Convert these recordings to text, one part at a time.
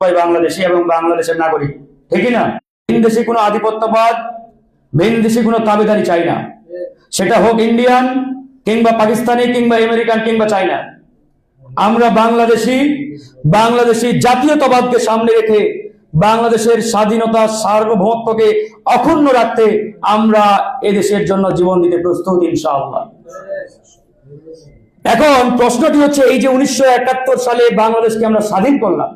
সবাই বাংলাদেশি এবং বাংলাদেশের নাগরিক। ঠিকই না ভিন দেশে কোনো আধিপত্যবাদ, ভিন দেশে কোনো দাবিদারি চাই না। সেটা হোক ইন্ডিয়ান, কিংবা পাকিস্তানি, কিংবা আমেরিকান, কিংবা চাইনা আমরা বাংলাদেশি বাংলাদেশি জাতীয়তাবাদকে সামনে রেখে বাংলাদেশের স্বাধীনতা সার্বভৌমত্বকে অক্ষুণ্ণ রাখতে আমরা এদেশের জন্য জীবন দিতে প্রস্তুত, ইনশাআল্লাহ। এখন প্রশ্নটি হচ্ছে, এই যে উনিশশো একাত্তর সালে বাংলাদেশকে আমরা স্বাধীন করলাম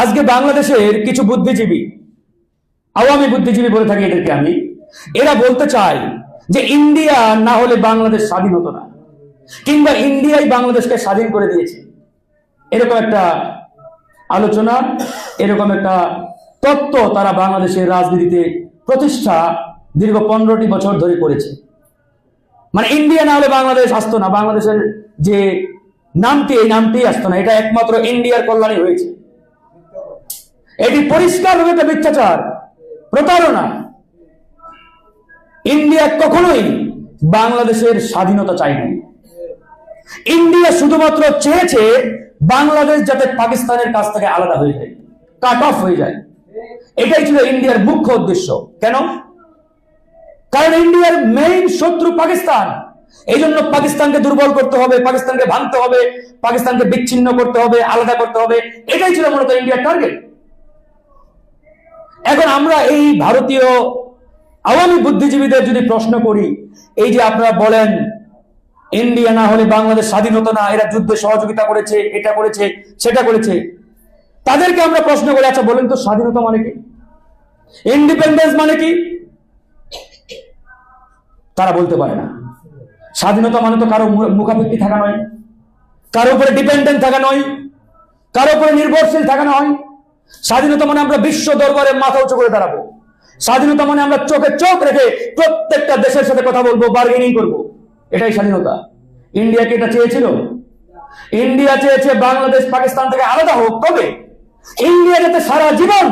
আজকে বাংলাদেশের কিছু বুদ্ধিজীবী, আওয়ামী বুদ্ধিজীবী বলে থাকি এদেরকে আমি, এরা বলতে চায় যে ইন্ডিয়া না হলে বাংলাদেশ স্বাধীন হতো না, কিংবা ইন্ডিয়াই বাংলাদেশকে স্বাধীন করে দিয়েছে। এরকম একটা আলোচনা, এরকম একটা তত্ত্ব তারা বাংলাদেশের রাজনীতিতে প্রতিষ্ঠা দীর্ঘ পনেরোটি বছর ধরে করেছে। মানে ইন্ডিয়া না হলে বাংলাদেশ আসতো না, বাংলাদেশের যে নামটি, এই নামটি আসতো না, এটা একমাত্র ইন্ডিয়ার কল্যাণে হয়েছে। এটি পরিষ্কারভাবে একটা মিথ্যাচার, প্রতারণা। ইন্ডিয়া কখনোই বাংলাদেশের স্বাধীনতা চায়নি। ইন্ডিয়া শুধুমাত্র চেয়েছে বাংলাদেশ যাতে পাকিস্তানের কাছ থেকে আলাদা হয়ে যায় কাট অফ হয়ে যায়। এটাই ছিল ইন্ডিয়ার মুখ্য উদ্দেশ্য। কেন? কারণ ইন্ডিয়ার মেইন শত্রু পাকিস্তান। এই জন্য পাকিস্তানকে দুর্বল করতে হবে, পাকিস্তানকে ভাঙতে হবে, পাকিস্তানকে বিচ্ছিন্ন করতে হবে, আলাদা করতে হবে। এটাই ছিল মূলত ইন্ডিয়ার টার্গেট এখন আমরা এই ভারতীয় আওয়ামী বুদ্ধিজীবীদের যদি প্রশ্ন করি, এই যে আপনারা বলেন, ইন্ডিয়া না হলে বাংলাদেশ স্বাধীন হতো না, এরা যুদ্ধে সহযোগিতা করেছে, এটা করেছে, সেটা করেছে, তাদেরকে আমরা প্রশ্ন করি আচ্ছা বলেন তো স্বাধীনতা মানে কি? ইন্ডিপেন্ডেন্স মানে কি? তারা বলতে পারে না। স্বাধীনতা মানে তো কারও মুখাপেক্ষি থাকা নয়, কারও উপরে ডিপেন্ডেন্ট থাকা নয়, কারও উপরে নির্ভরশীল থাকা নয়। স্বাধীনতা মানে আমরা বিশ্ব দরবারে মাথা উঁচু করে দাঁড়াবো। স্বাধীনতা মানে আমরা চোখে চোখ রেখে প্রত্যেকটা দেশের সাথে কথা বলব বার্গেনিং করব। এটাই স্বাধীনতা। ইন্ডিয়া কি এটা চেয়েছিল? ইন্ডিয়া চেয়েছে বাংলাদেশ, পাকিস্তান থেকে আলাদা হোক, তবে ইন্ডিয়া যাতে সারা জীবন,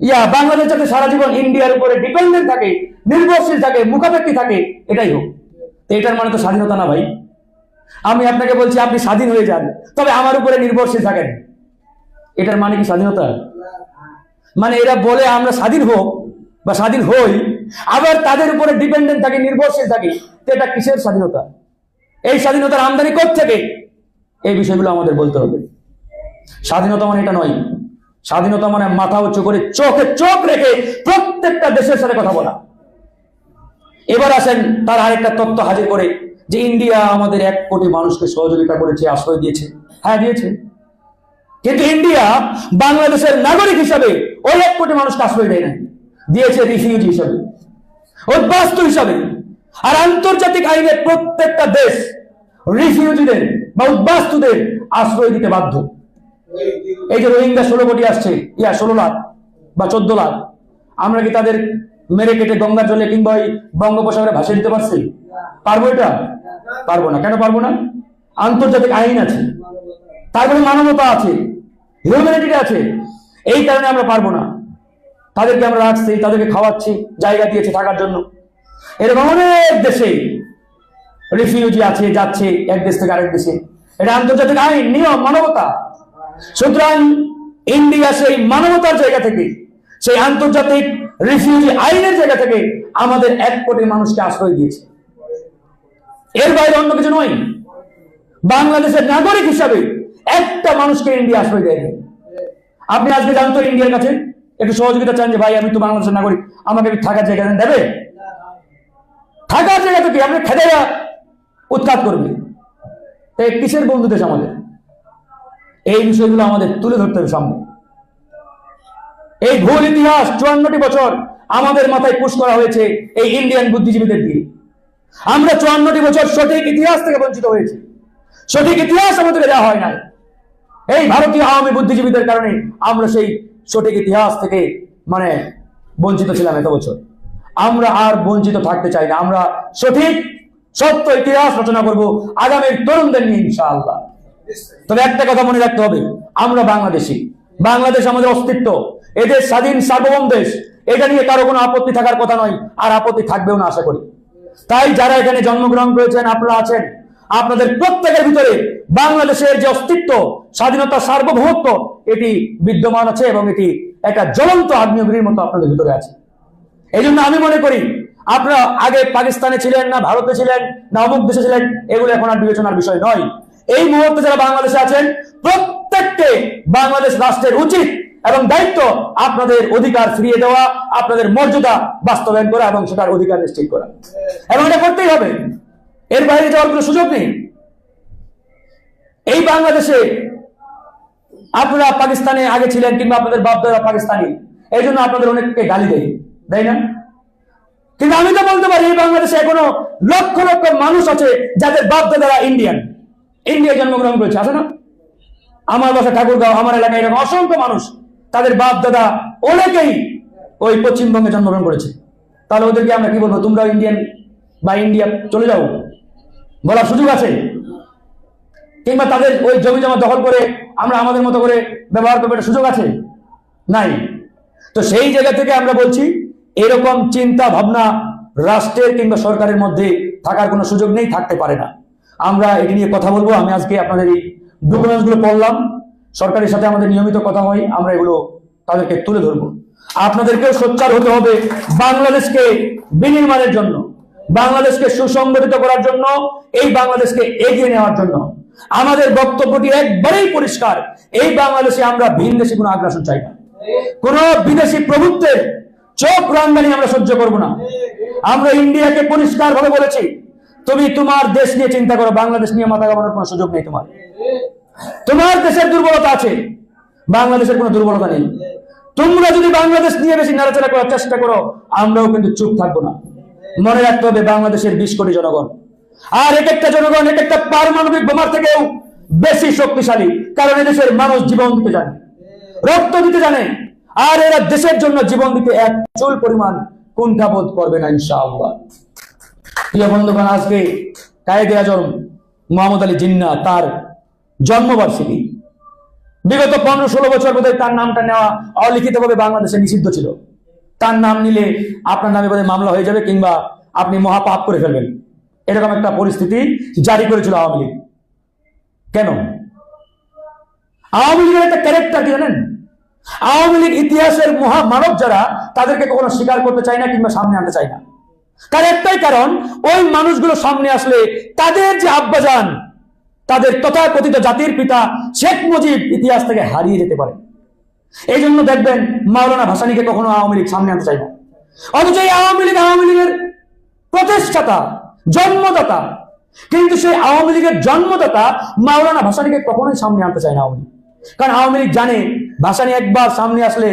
ইয়া, বাংলাদেশ যাতে সারা জীবন ইন্ডিয়ার উপরে ডিপেন্ডেন্ট থাকে, নির্ভরশীল থাকে, মুখাপেক্ষি থাকে, এটাই হোক। এটার মানে তো স্বাধীনতা না ভাই? আমি আপনাকে বলছি, আপনি স্বাধীন হয়ে যান, তবে আমার উপরে নির্ভরশীল থাকেন। এটার মানে কি স্বাধীনতা? মানে এরা বলে আমরা স্বাধীন হোক বা স্বাধীন হই, আবার তাদের উপরে ডিপেন্ডেন্ট থাকি, নির্ভরশীল থাকি, তো এটা কিসের স্বাধীনতা? এই স্বাধীনতার আমদানি থেকে এই বিষয়গুলো আমাদের বলতে হবে। স্বাধীনতা মানে এটা নয়। স্বাধীনতা মানে মাথা উঁচু করে চোখে চোখ রেখে প্রত্যেকটা দেশের সাথে কথা বলা। এবার আসেন তার আরেকটা তত্ত্ব হাজির করে যে ইন্ডিয়া আমাদের এক কোটি মানুষকে সহযোগিতা করেছে, আশ্রয় দিয়েছে। হ্যাঁ দিয়েছে। ইন্ডিয়া বাংলাদেশের নাগরিক হিসাবে ওই এক কোটি মানুষকে আশ্রয় দেয় না দিয়েছে রিফিউজি হিসাবে, উদ্বাস্তু হিসাবে। আর আন্তর্জাতিক আইনে প্রত্যেকটা দেশ রিফিউজিদের বা উদ্বাস্তুদের আশ্রয় দিতে বাধ্য। এই যে রোহিঙ্গা ষোলো কোটি আসছে, ইয়া ষোলো লাখ বা চোদ্দ লাখ, আমরা কি তাদের মেরে কেটে গঙ্গা জলে কিংবা ওই বঙ্গোপসাগরে ভাসিয়ে দিতে পারছি? পারব এটা? পারব না। কেন পারব না? আন্তর্জাতিক আইন আছে তারপরে মানবতা আছে। হিউম্যানিটি আছে। এই কারণে আমরা পারব না। তাদেরকে আমরা রাখছি, তাদেরকে খাওয়াচ্ছি, জায়গা দিয়েছি থাকার জন্য। এরকম অনেক দেশে রিফিউজি আছে, যাচ্ছে এক দেশ থেকে আরেক দেশে। এটা আন্তর্জাতিক আইন, নিয়ম, মানবতা। সুতরাং ইন্ডিয়া সেই মানবতার জায়গা থেকে, সেই আন্তর্জাতিক রিফিউজি আইনের জায়গা থেকে আমাদের এক কোটি মানুষকে আশ্রয় দিয়েছে। এর বাইরে অন্য কিছু নয়। বাংলাদেশের নাগরিক হিসাবে একটা মানুষকে ইন্ডিয়া আশ্রয় দেয়নি। আপনি আজকে জানতো ইন্ডিয়ার কাছে, একটু সহযোগিতা চান যে, ভাই, আমি তো বাংলাদেশের নাগরিক, আমাকে থাকার জায়গা দেবে? থাকার জায়গা থেকে আপনি খেতে উৎখাত করবে তো এই কিসের বন্ধু দেশ আমাদের? এই বিষয়গুলো আমাদের তুলে ধরতে হবে সামনে। এই ভুল ইতিহাস চুয়ান্নটি বছর আমাদের মাথায় পুশ করা হয়েছে এই ইন্ডিয়ান বুদ্ধিজীবীদের দিয়ে। আমরা চুয়ান্নটি বছর সঠিক ইতিহাস থেকে বঞ্চিত হয়েছি। সঠিক ইতিহাস আমাদেরকে দেওয়া হয় নাই। এই ভারতীয় আওয়ামী বুদ্ধিজীবীদের কারণে আমরা সেই সঠিক ইতিহাস থেকে মানে বঞ্চিত ছিলাম এত বছর। আমরা আর বঞ্চিত থাকতে চাই না। আমরা সঠিক, সত্য ইতিহাস রচনা করব আগামীর তরুণদের নিয়ে, ইনশাআল্লাহ। তবে একটা কথা মনে রাখতে হবে, আমরা বাংলাদেশি। বাংলাদেশ আমাদের অস্তিত্ব। এদের স্বাধীন, সার্বভৌম দেশ। এটা নিয়ে কারও কোনো আপত্তি থাকার কথা নয়, আর আপত্তি থাকবেও না, আশা করি। তাই যারা এখানে জন্মগ্রহণ করেছেন, আপনারা আছেন আপনাদের প্রত্যেকের ভিতরে বাংলাদেশের যে অস্তিত্ব, স্বাধীনতা, সার্বভৌমত্ব, এটি বিদ্যমান আছে এবং এটি একটা জ্বলন্ত আগ্নেয়গিরির মতো আপনাদের ভিতরে আছে। এই আমি মনে করি, আপনারা আগে পাকিস্তানে ছিলেন না, ভারতে ছিলেন না, অমুক দেশে ছিলেন, এগুলো এখন আর বিবেচনার বিষয় নয়। এই মুহূর্তে যারা বাংলাদেশে আছেন, প্রত্যেককে বাংলাদেশ রাষ্ট্রের উচিত এবং দায়িত্ব আপনাদের অধিকার ফিরিয়ে দেওয়া, আপনাদের মর্যাদা বাস্তবায়ন করা এবং সেটার অধিকার নিশ্চিত করা। এবং এটা করতেই হবে। এর বাইরে যাওয়ার কোনো সুযোগ নেই। এই বাংলাদেশে আপনারা পাকিস্তানে আগে ছিলেন কিংবা আপনাদের বাপদাদা পাকিস্তানি, এই জন্য আপনাদের অনেককে গালি দেয়, তাই না? কিন্তু আমি তো বলতে পারি, এই বাংলাদেশে এখনও লক্ষ লক্ষ মানুষ আছে যাদের বাপদাদারা ইন্ডিয়ান ইন্ডিয়ায় জন্মগ্রহণ করেছে, আছে না? আমার বাসা ঠাকুরগাঁও, আমার এলাকায় এরকম অসংখ্য মানুষ, তাদের বাপ দাদা অনেকেই ওই পশ্চিমবঙ্গে জন্মগ্রহণ করেছে। তাহলে ওদেরকে আমরা কি বলব, তোমরাও ইন্ডিয়ান বা ইন্ডিয়া চলে যাও। বলার সুযোগ আছে? কিংবা তাদের ওই জমি জমা দখল করে আমরা আমাদের মতো করে ব্যবহার করব সুযোগ আছে? নাই। তো সেই জায়গা থেকে আমরা বলছি, এরকম চিন্তা ভাবনা রাষ্ট্রের কিংবা সরকারের মধ্যে থাকার কোনো সুযোগ নেই, থাকতে পারে না। আমরা এটি নিয়ে কথা বলব, আমি আজকে আপনাদের এই ডকুমেন্টসগুলো পড়লাম। সরকারের সাথে আমাদের নিয়মিত কথা হয়, আমরা এগুলো তাদেরকে তুলে ধরবো। আপনাদেরকেও সোচ্চার হতে হবে বাংলাদেশকে বিনির্মাণের জন্য। বাংলাদেশকে সুসংগঠিত করার জন্য, এই বাংলাদেশকে এগিয়ে নেওয়ার জন্য। আমাদের বক্তব্যটি একবারেই পরিষ্কার, এই বাংলাদেশে আমরা ভিন দেশে কোনো আগ্রাসন চাই না। কোন বিদেশি প্রভুত্বের চোখ রাঙ্গানি আমরা সহ্য করব না। আমরা ইন্ডিয়াকে পরিষ্কার ভাবে বলেছি, তুমি তোমার দেশ নিয়ে চিন্তা করো, বাংলাদেশ নিয়ে মাথা কামানোর কোনো সুযোগ নেই তোমার। তোমার দেশের দুর্বলতা আছে, বাংলাদেশের কোনো দুর্বলতা নেই। তোমরা যদি বাংলাদেশ নিয়ে বেশি নাড়াচাড়া করার চেষ্টা করো, আমরাও কিন্তু চুপ থাকব না। মনে রাখতে হবে বাংলাদেশের বিশ কোটি জনগণ। আর এক একটা জনগণ এক একটা পারমাণবিক বোমার থেকেও বেশি শক্তিশালী, কারণ এদেশের মানুষ জীবন দিতে জানে, রক্ত দিতে জানে, আর এরা দেশের জন্য জীবন দিতে এক চুল পরিমাণ কুণ্ঠাবোধ করবে না, ইনশাআল্লাহ। প্রিয় আজকে কায়েদে আজম মোহাম্মদ আলী জিন্না তার জন্মবার্ষিকী। বিগত পনেরো ষোলো বছর বোধহয় তার নামটা নেওয়া অলিখিতভাবে বাংলাদেশে নিষিদ্ধ ছিল। তার নাম নিলে আপনার নামে বোধহয় মামলা হয়ে যাবে কিংবা আপনি মহাপাপ করে ফেলবেন। এরকম একটা পরিস্থিতি জারি করেছিল আওয়ামী লীগ। কেন? আওয়ামী লীগের একটা ক্যারেক্টার কি জানেন? আওয়ামী লীগ ইতিহাসের মহামানব যারা, তাদেরকে কখনো স্বীকার করতে চায় না কিংবা সামনে আনতে চায় না। তার একটাই কারণ, ওই মানুষগুলো সামনে আসলে তাদের যে আব্বাজান, তাদের তথাকথিত জাতির পিতা শেখ মুজিব ইতিহাস থেকে হারিয়ে যেতে পারে। এই জন্য দেখবেন মাওলানা ভাসানীকে কখনো আওয়ামী লীগ সামনে আনতে চায় না। অথচ এই আওয়ামী লীগ আওয়ামী লীগের প্রতিষ্ঠাতা, জন্মদাতা, কিন্তু সেই আওয়ামী লীগের জন্মদাতা মাওলানা ভাসানীকে কখনোই সামনে আনতে চায় না আওয়ামী লীগ। কারণ আওয়ামী লীগ জানে ভাসানী একবার সামনে আসলে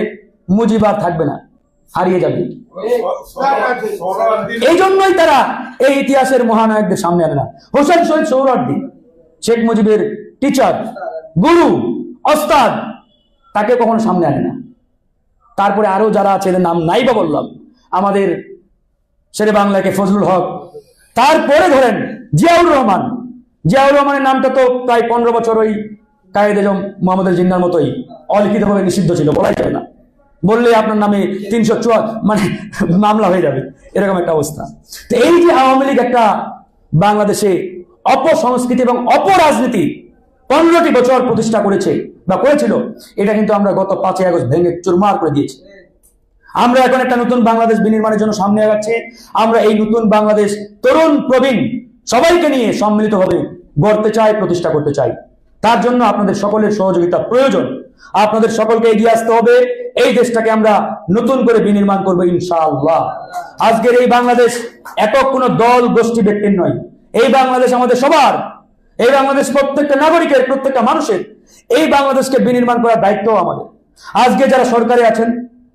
মুজিব আর থাকবে না, হারিয়ে যাবে। এই জন্যই তারা এই ইতিহাসের মহানায়কদের সামনে আনে না। হোসেন শহীদ সৌরার্দি, শেখ মুজিবের টিচার গুরু, ওস্তাদ তাকে কখনো সামনে আনে না। তারপরে আরও যারা আছে নাম নাই বা বললাম। আমাদের শেরে বাংলাকে ফজলুল হক। তারপরে ধরেন জিয়াউর রহমান। জিয়াউর রহমানের নামটা তো প্রায় পনেরো বছর ওই কায়েদ এজম মোহাম্মদের জিন্নার মতোই অলিখিতভাবে নিষিদ্ধ ছিল, বলাই যাবে না। বললে আপনার নামে তিনশো চুয়া মানে মামলা হয়ে যাবে, এরকম একটা অবস্থা। তো এই যে আওয়ামী লীগ একটা বাংলাদেশে অপসংস্কৃতি এবং অপরাজনীতি পনেরোটি বছর প্রতিষ্ঠা করেছে বা করেছিল, এটা কিন্তু আমরা গত পাঁচই আগস্ট ভেঙে চুরমার করে দিয়েছি। আমরা এখন একটা নতুন বাংলাদেশ বিনির্মাণের জন্য সামনে আগাচ্ছি। আমরা এই নতুন বাংলাদেশ তরুণ প্রবীণ সবাইকে নিয়ে সম্মিলিতভাবে গড়তে চাই, প্রতিষ্ঠা করতে চাই। তার জন্য আপনাদের সকলের সহযোগিতা প্রয়োজন। আপনাদের সকলকে এগিয়ে আসতে হবে। এই দেশটাকে আমরা নতুন করে বিনির্মাণ করব ইনশাআল্লাহ। আজকের এই বাংলাদেশ একক কোনো দল গোষ্ঠী ব্যক্তির নয়। এই বাংলাদেশ আমাদের সবার। এই বাংলাদেশ প্রত্যেকটা নাগরিকের, প্রত্যেকটা মানুষের এই বাংলাদেশকে বিনির্মাণ করার দায়িত্ব আমাদের। আজকে যারা সরকারে আছেন,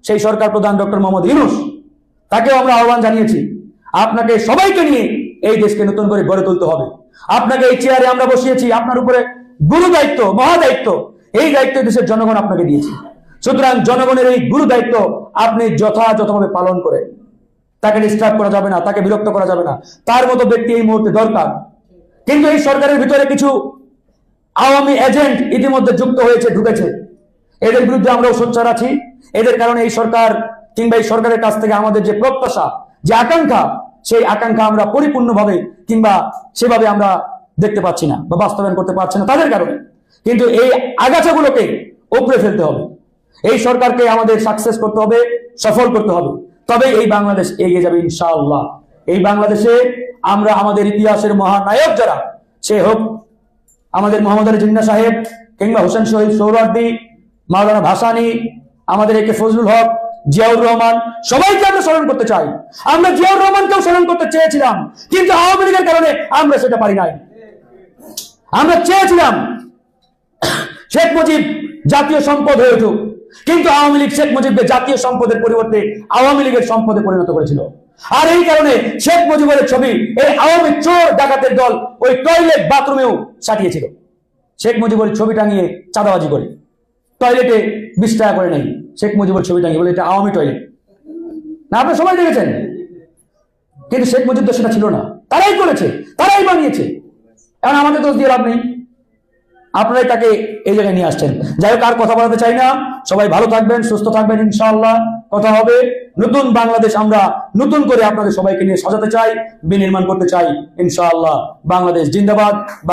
সেই সরকার প্রধান ডক্টর মোহাম্মদ ইউনুস, তাকেও আমরা আহ্বান জানিয়েছি, আপনাকে সবাইকে নিয়ে এই দেশকে নতুন করে গড়ে তুলতে হবে। আপনাকে এই চেয়ারে আমরা বসিয়েছি, আপনার উপরে গুরু দায়িত্ব মহা দায়িত্ব এই দায়িত্ব দেশের জনগণ আপনাকে দিয়েছে। সুতরাং জনগণের এই গুরু দায়িত্ব আপনি যথাযথভাবে পালন করে, তাকে ডিস্টার্ব করা যাবে না, তাকে বিরক্ত করা যাবে না। তার মতো ব্যক্তি এই মুহূর্তে দরকার। কিন্তু এই সরকারের ভিতরে কিছু আওয়ামী এজেন্ট ইতিমধ্যে যুক্ত হয়েছে, ঢুকেছে। এদের বিরুদ্ধে আমরাও সোচ্চার আছি। এদের কারণে এই সরকার কিংবা এই সরকারের কাছ থেকে আমাদের যে প্রত্যাশা, যে আকাঙ্ক্ষা, সেই আকাঙ্ক্ষা আমরা পরিপূর্ণভাবে কিংবা সেভাবে আমরা দেখতে পাচ্ছি না বা বাস্তবায়ন করতে পারছি না তাদের কারণে। কিন্তু এই আগাছাগুলোকে উপড়ে ফেলতে হবে। এই সরকারকে আমাদের সাকসেস করতে হবে, সফল করতে হবে। তবে এই বাংলাদেশ এগিয়ে যাবে ইনশাআল্লাহ। এই বাংলাদেশে আমরা আমাদের ইতিহাসের মহানায়ক যারা, সে হোক আমাদের মোহাম্মদ আলী জিন্না সাহেব কিংবা হোসেন শহীদ সৌরার্দি, মাওলানা ভাসানি, আমাদের একে ফজলুল হক, জিয়াউর রহমান, সবাইকে আমরা স্মরণ করতে চাই। আমরা জিয়াউর রহমানকেও স্মরণ করতে চেয়েছিলাম, কিন্তু আওয়ামী লীগের কারণে আমরা সেটা পারি নাই। আমরা চেয়েছিলাম শেখ মুজিব জাতীয় সম্পদ হয়ে উঠুক, কিন্তু আওয়ামী লীগ শেখ মুজিবকে জাতীয় সম্পদের পরিবর্তে আওয়ামী লীগের সম্পদে পরিণত করেছিল। আর এই কারণে শেখ মুজিবের ছবি, এই আওয়ামী চোর ডাকাতের দল ওই টয়লেট বাথরুমেও সাটিয়েছিল শেখ মুজিবের ছবি টাঙিয়ে চাঁদাবাজি করে। টয়লেটে বিশ টাকা করে নেই। শেখ মুজিবের ছবি টাঙিয়ে বলে, এটা আওয়ামী টয়লেট না, আপনি সবাই দেখেছেন? কিন্তু শেখ মুজিব তো সেটা ছিল না। তারাই করেছে, তারাই বানিয়েছে। এখন আমাদের দোষ দিয়ে লাভ নেই। আপনারাই তাকে এই জায়গায় নিয়ে আসছেন। যাই হোক, আর কথা বলাতে চাই না। সবাই ভালো থাকবেন, সুস্থ থাকবেন, ইনশাআল্লাহ। কথা হবে নতুন বাংলাদেশ আমরা নতুন করে আপনাদের সবাইকে নিয়ে সাজাতে চাই, বিনির্মাণ করতে চাই, ইনশাআল্লাহ। বাংলাদেশ জিন্দাবাদ।